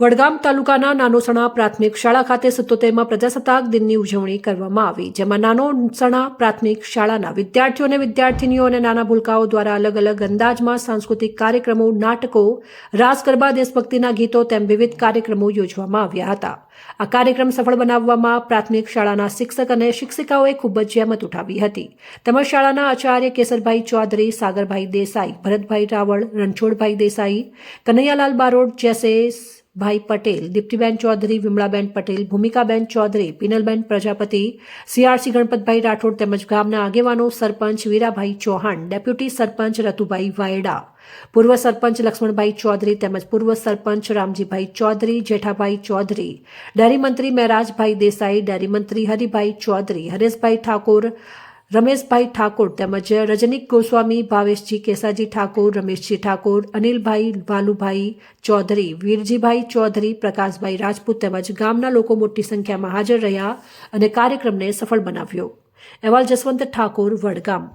વડગામ તાલુકાના નાનોસણા પ્રાથમિક શાળા ખાતે સત્તોતેરમાં પ્રજાસત્તાક દિનની ઉજવણી કરવામાં આવી, જેમાં નાનોસણા પ્રાથમિક શાળાના વિદ્યાર્થીઓ અને વિદ્યાર્થીનીઓ અને નાના ભૂલકાઓ દ્વારા અલગ અલગ અંદાજમાં સાંસ્કૃતિક કાર્યક્રમો, નાટકો, રાસ ગરબા, દેશભક્તિના ગીતો તેમ વિવિધ કાર્યક્રમો યોજવામાં આવ્યા હતા. આ કાર્યક્રમ સફળ બનાવવામાં પ્રાથમિક શાળાના શિક્ષક અને શિક્ષિકાઓએ ખૂબ જ જહેમત ઉઠાવી હતી. તેમજ શાળાના આચાર્ય કેસરભાઈ ચૌધરી, સાગરભાઈ દેસાઈ, ભરતભાઈ રાવળ, રણછોડભાઈ દેસાઈ, કનૈયાલાલ બારોટ જેસેસ ભાઈ પટેલ, દીપ્તિબેન ચૌધરી, વિમળાબેન પટેલ, ભૂમિકાબેન ચૌધરી, પિનલબેન પ્રજાપતિ, સીઆરસી ગણપતભાઈ રાઠોડ તેમજ ગામના આગેવાનો સરપંચ વીરાભાઈ ચૌહાણ, ડેપ્યુટી સરપંચ રતુભાઈ વાયડા, પૂર્વ સરપંચ લક્ષ્મણભાઈ ચૌધરી તેમજ પૂર્વ સરપંચ રામજીભાઈ ચૌધરી, જેઠાભાઈ ચૌધરી, ડેરી મંત્રી મહેરાજભાઈ દેસાઈ, ડેરી મંત્રી હરિભાઈ ચૌધરી, હરેશભાઈ ઠાકોર રમેશભાઈ ઠાકોર તેમજ રજનીક ગોસ્વામી, ભાવેશજી કેસાજી ઠાકોર, રમેશજી ઠાકોર, અનિલભાઈ વાલુભાઈ ચૌધરી, વીરજીભાઈ ચૌધરી, પ્રકાશભાઈ રાજપૂત તેમજ ગામના લોકો મોટી સંખ્યામાં હાજર રહ્યા અને કાર્યક્રમને સફળ બનાવ્યો. અહેવાલ જસવંત ઠાકોર, વડગામ.